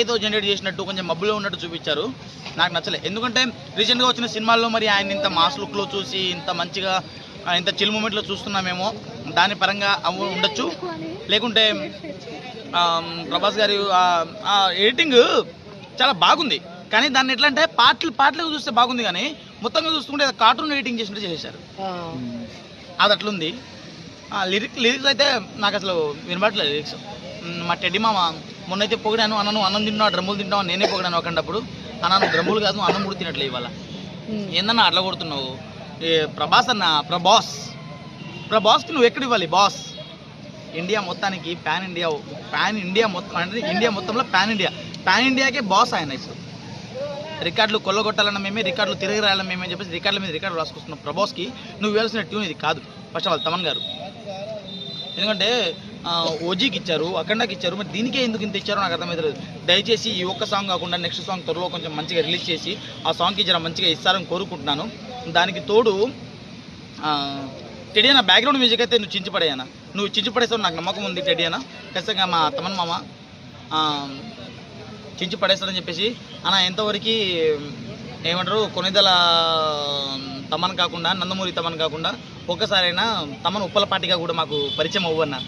ఏదో జనరేట్ చేసినట్టు కొంచెం మబ్బులో ఉన్నట్టు చూపించారు. నాకు నచ్చలే. ఎందుకంటే రీసెంట్గా వచ్చిన సినిమాల్లో మరి ఆయన ఇంత మాస్ లుక్లో చూసి ఇంత మంచిగా ఇంత చిల్ మూమెంట్లో చూస్తున్నామేమో దాని పరంగా అవ్వ ఉండొచ్చు. లేకుంటే ప్రభాస్ గారి ఎడిటింగ్ చాలా బాగుంది. కానీ దాన్ని ఎట్లా అంటే పాటలు పాటలు చూస్తే బాగుంది కానీ మొత్తంగా చూసుకుంటే కార్టూన్ ఎడిటింగ్ చేసినట్టు చేశారు అది అట్లుంది. లిరిక్ లిరిక్స్ అయితే నాకు అసలు వినబడట్లేదు లిరిక్స్ మా టెడ్డి మామ మొన్నైతే పొగిడాను అన్న నువ్వు అన్నం తింటున్నావు డ్రమ్ములు తింటావు నేనే పొగిడాను ఒకటప్పుడు అన్న నువ్వు డ్రమ్ములు కాదు అన్నం కూడా తినట్లే ఇవాళ. ఏందన్నా అట్లా కొడుతున్నావు? ఏ ప్రభాస్ అన్న ప్రభాస్. ప్రభాస్కి నువ్వు ఎక్కడ ఇవ్వాలి బాస్? ఇండియా మొత్తానికి పాన్ ఇండియా పాన్ ఇండియా మొత్తం అంటే ఇండియా మొత్తంలో పాన్ ఇండియా. పాన్ ఇండియాకే బాస్ ఆయన ఇప్పుడు. రికార్డులు కొల్లగొట్టాలన్న మేమే రికార్డులు తిరిగి రాయాలని మేమే అని చెప్పేసి రికార్డుల మీద రికార్డు రాసుకొస్తున్నాం. ప్రభాస్కి నువ్వు ఇవ్వాల్సిన ట్యూన్ ఇది కాదు. ఫస్ట్ ఆఫ్ ఆల్ తమన్ గారు. ఎందుకంటే ఓజీకి ఇచ్చారు అఖండాకి ఇచ్చారు. మరి దీనికే ఎందుకు ఇంత ఇచ్చారో నాకు అర్థమైతే దయచేసి ఈ ఒక్క సాంగ్ కాకుండా నెక్స్ట్ సాంగ్ త్వరలో కొంచెం మంచిగా రిలీజ్ చేసి ఆ సాంగ్కి జర మంచిగా ఇస్తారని కోరుకుంటున్నాను. దానికి తోడు ఆ, టెడీ అన్న బ్యాక్గ్రౌండ్ మ్యూజిక్ అయితే నువ్వు చించిపడేయనా నువ్వు చించి పడేస్తావు నాకు నమ్మకం ఉంది టెడీ అన్న. ఖచ్చితంగా మా తమన్ మామ చించిపడేస్తాడని చించి చెప్పేసి. అన్న ఎంతవరకు ఏమంటారు కొనిదల తమన్ కాకుండా నందమూరి తమన్ కాకుండా ఒక్కసారైనా తమన్ ఉప్పలపాటిగా కూడా మాకు పరిచయం అవ్వన్నా.